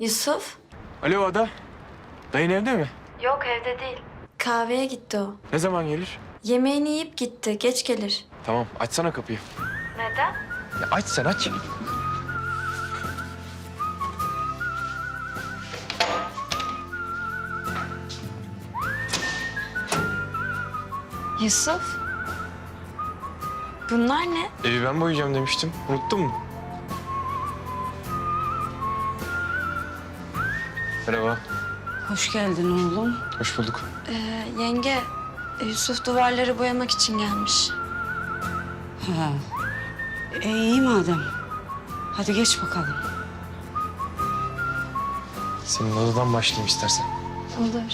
Yusuf? Alo Ada. Dayın evde mi? Yok evde değil. Kahveye gitti o. Ne zaman gelir? Yemeğini yiyip gitti. Geç gelir. Tamam açsana kapıyı. Neden? Ya aç sen aç. Yusuf? Bunlar ne? Evi ben boyayacağım demiştim. Unuttun mu? Merhaba. Hoş geldin oğlum. Hoş bulduk. Ee, yenge, Yusuf duvarları boyamak için gelmiş. Ha. E, iyi madem. Hadi geç bakalım. Senin odadan başlayayım istersen. Olur.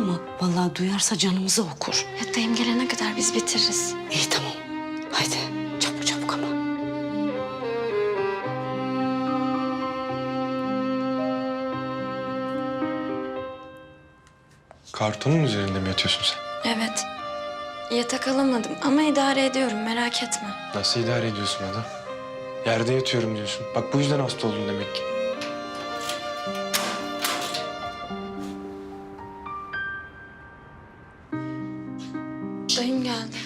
Mı? Vallahi duyarsa canımızı okur. Ya dayım gelene kadar biz bitiririz. İyi tamam. Haydi çabuk çabuk ama. Kartonun üzerinde mi yatıyorsun sen? Evet. Yatak alamadım ama idare ediyorum merak etme. Nasıl idare ediyorsun Ada? Yerde yatıyorum diyorsun. Bak bu yüzden hasta oldun demek ki. Dayım geldi.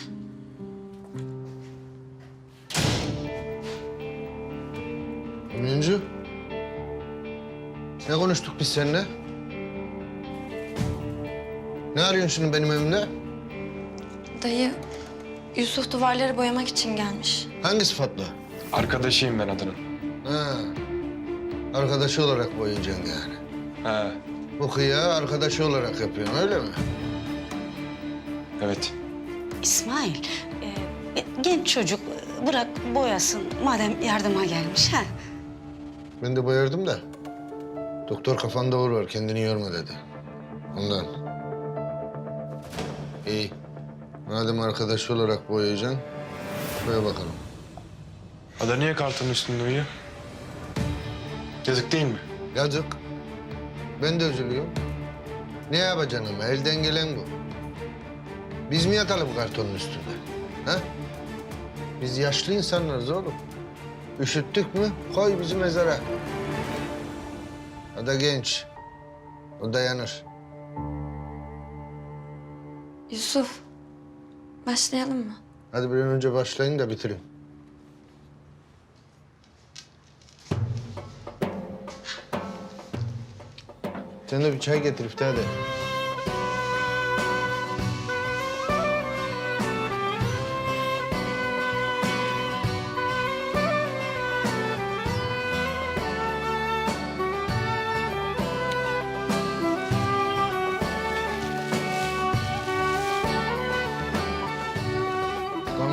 Oyuncu. Ne konuştuk biz seninle? Ne arıyorsun şimdi benim evimde? Dayı, Yusuf duvarları boyamak için gelmiş. Hangi sıfatla? Arkadaşıyım ben Adan'ın. Ha. Arkadaşı olarak boyayacaksın yani. Ha, Bu kıyağı arkadaşı olarak yapıyorsun öyle mi? evet. İsmail e, genç çocuk bırak boyasın madem yardıma gelmiş ha. Ben de boyardım da. Doktor kafanda vur var kendini yorma dedi. Ondan. İyi. Madem arkadaşı olarak boyayacaksın, boya bakalım. Ada niye kartonun üstünde uyuyor? Yazık değil mi? Yazık. Ben de üzülüyorum. Ne yapacaksın ama elden gelen bu. Biz mi yatalım kartonun üstünde? Ha? Biz yaşlı insanlarız oğlum. Üşüttük mü koy bizi mezara. O da genç. O dayanır. Yusuf, başlayalım mı? Hadi bir an önce başlayın da bitirin. Sen de bir çay getir İftihar hadi.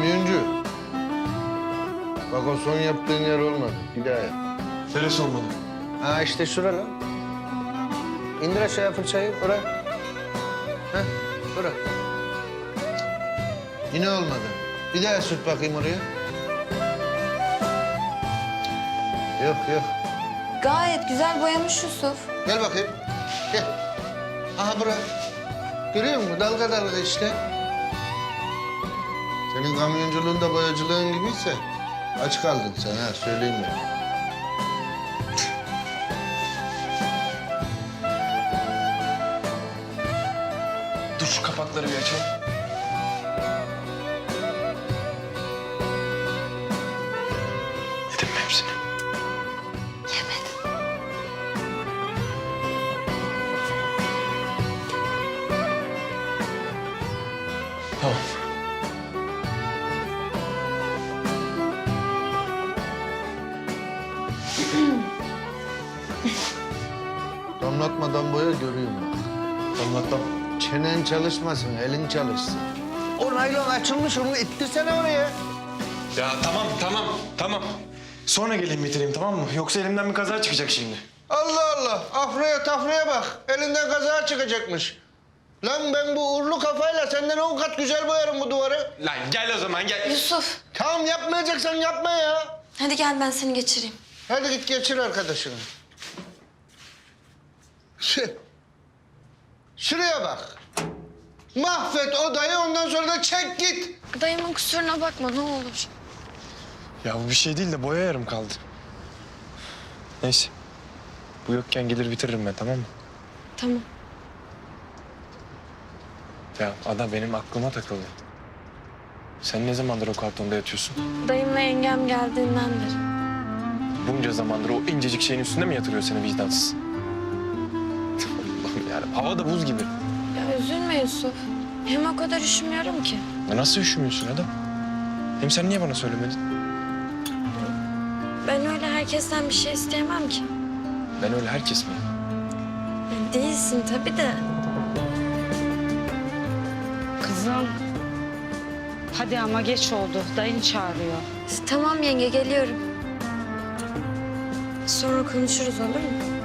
Kamyoncu. Bak o son yaptığın yer olmadı. Bir daha yap. Neresi olmalı? Ha işte şura lan. İndir aşağıya fırçayı. Bura. Heh, bura. Yine olmadı. Bir daha sürt bakayım oraya. Yok yok. Gayet güzel boyamış Yusuf. Gel bakayım. Gel. Aha bura. Görüyor musun? Dalga dalga işte. Senin kamyonculuğun da boyacılığın gibiyse aç kaldın sen ha söyleyeyim ben. Dur şu kapakları bir açalım. Yedim hepsini? Damlatmadan boya görüyorum bak. Anlatmam. Çenen çalışmasın, elin çalışsın. O naylon açılmış, onu ittirsene oraya. Ya tamam tamam tamam. Sonra geleyim bitireyim tamam mı? Yoksa elimden bir kaza çıkacak şimdi. Allah Allah, afraya tafraya bak. Elinden kaza çıkacakmış. Lan ben bu uğurlu kafayla senden on kat güzel boyarım bu duvarı. Lan gel o zaman gel. Yusuf, Tamam yapmayacaksan yapma ya. hadi gel ben seni geçireyim. Hadi git geçir arkadaşını. Şuraya bak. Mahvet odayı ondan sonra da çek git. Dayımın kusuruna bakma ne olur. Ya bu bir şey değil de boya yarım kaldı. Neyse. Bu yokken gelir bitiririm ben tamam mı? Tamam. Ya ada benim aklıma takıldı. Sen ne zamandır o kartonda yatıyorsun? Dayımla yengem geldiğinden beri. Bunca zamandır o incecik şeyin üstünde mi yatırıyor seni vicdansız? Yani hava da buz gibi. Ya üzülme Yusuf. Hem o kadar üşümüyorum ki. Ya nasıl üşümüyorsun adam? Hem sen niye bana söylemedin? Ben öyle herkesten bir şey isteyemem ki. Ben öyle herkes miyim? Ya değilsin tabii de. Kızım. Hadi ama geç oldu. Dayın çağırıyor. Tamam yenge geliyorum. Sonra konuşuruz olur mu?